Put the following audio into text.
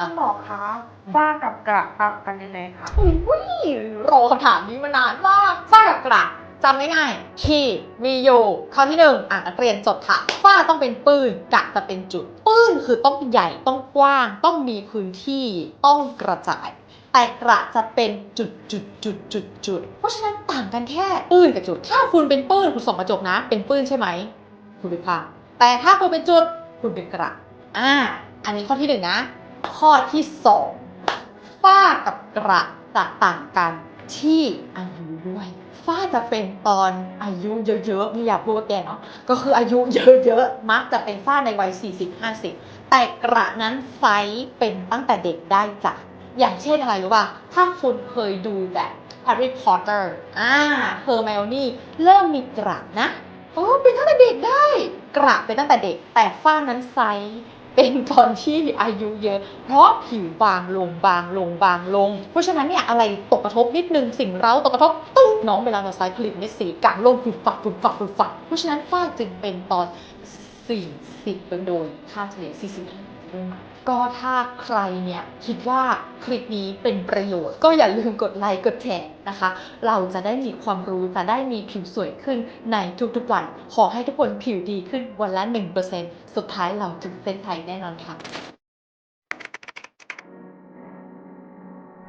คุณหมอคะฝ้ากับกระต่างกันยังไงคะอุ้ยรอคำถามนี้มานานมากฝ้ากับกระจำง่ายๆที่มีอยู่ข้อที่หนึ่งอะนักเรียนจดค่ะฝ้าต้องเป็นปื้นกระจะเป็นจุด ปื้นคือต้องใหญ่ต้องกว้าง ต้องมีพื้นที่ต้องกระจายแต่กระจะเป็นจุดจุดจุดจุดจุดเพราะฉะนั้นต่างกันแค่ปื้นกับจุด ถ้าคุณเป็นปื้นคุณส่องกระจกนะ เป็นปื้นใช่ไหมคุณเป็นผ้าแต่ถ้าคุณเป็นจุดคุณเป็นกระอ่า อันนี้ข้อที่หนึ่งนะ ข้อที่สองฝ้ากับกระจะต่างกันที่อายุด้วยฝ้าจะเป็นตอนอายุเยอะๆไม่อยากพูดว่าแกเนาะก็คืออายุเยอะๆมักจะเป็นฝ้าในวัย 40-50 แต่กระนั้นไซเป็นตั้งแต่เด็กได้จ้ะอย่างเช่นอะไรรู้ป่ะ ถ้าคุณเคยดูแบบ Harry Potter อ่า Hermione เริ่มมีกระนะโอ้เป็นตั้งแต่เด็กได้ กระเป็นตั้งแต่เด็ก แต่ฝ้านั้นไซ เป็นตอนที่อายุเยอะ เพราะผิวบางลงบางลงบางลง เพราะฉะนั้นเนี่ยอะไรตกกระทบนิดนึงสิ่งเร้าตกกระทบตุ้งน้องเวลาเราใช้ผลิตเม็ดสีกลางลงฝุดฝักฝุดฝักฝุดฝักเพราะฉะนั้นฝ้าจึงเป็นตอน 40 โดยค่าเฉลี่ย45 ก็ถ้าใครเนี่ยคิดว่าคลิปนี้เป็นประโยชน์ ก็อย่าลืมกดไลค์กดแชร์นะคะ เราจะได้มีความรู้จะได้มีผิวสวยขึ้นในทุกๆวัน ขอให้ทุกคนผิวดีขึ้นวันละ 1%สุดท้ายเราถึงเส้นชัยแน่นอนค่ะ